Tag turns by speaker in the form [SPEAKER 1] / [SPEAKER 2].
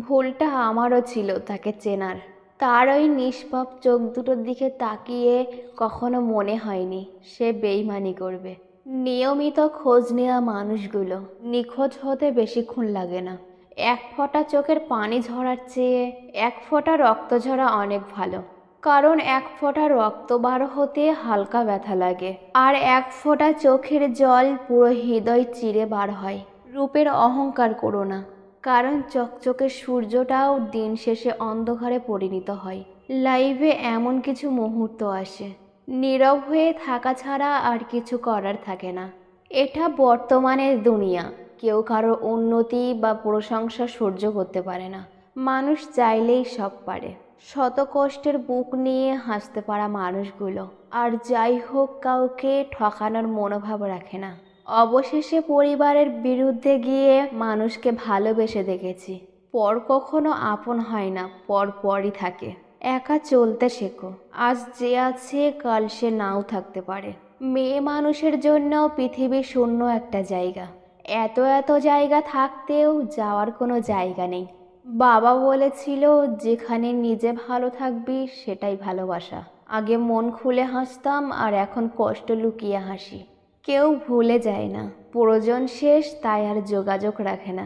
[SPEAKER 1] ভুলটা আমারও ছিল তাকে চেনার। তার ওই নিষ্পাপ চোখ দুটোর দিকে তাকিয়ে কখনো মনে হয়নি, সে বেইমানি করবে। নিয়মিত খোঁজ নেওয়া মানুষগুলো নিখোঁজ হতে বেশিক্ষণ লাগে না। এক ফোঁটা চোখের পানি ঝরার চেয়ে এক ফোঁটা রক্ত ঝরা অনেক ভালো। কারণ এক ফোঁটা রক্ত বার হতে হালকা ব্যথা লাগে, আর এক ফোঁটা চোখের জল পুরো হৃদয় চিরে বার হয়। রূপের অহংকার করো না। কারণ চকচকে সূর্যটাও দিন শেষে অন্ধকারে পরিণত হয়। লাইভে এমন কিছু মুহূর্ত আসে। নীরব হয়ে থাকা ছাড়া আর কিছু করার থাকে না। এটা বর্তমানের দুনিয়া। কেউ কারও উন্নতি বা প্রশংসা সহ্য করতে পারে না। মানুষ চাইলেই সব পারে। শত কষ্টের বুক নিয়ে হাসতে পারা মানুষগুলো। আর যাই হোক, কাউকে ঠকানোর মনোভাব রাখে না। অবশেষে পরিবারের বিরুদ্ধে গিয়ে মানুষকে ভালোবেসে দেখেছি। পর কখনো আপন হয় না, পর পরই থাকে। একা চলতে শেখো, আজ যে আছে কাল সে নাও থাকতে পারে। মেয়ে মানুষের জন্য পৃথিবী শূন্য একটা জায়গা। এত এত জায়গা থাকতেও যাওয়ার কোনো জায়গা নেই। বাবা বলেছিল, যেখানে নিজে ভালো থাকবি, সেটাই ভালোবাসা। আগে মন খুলে হাসতাম, আর এখন কষ্ট লুকিয়ে হাসি। কেউ ভুলে যায় না। প্রয়োজন শেষ তাই আর যোগাযোগ রাখে না।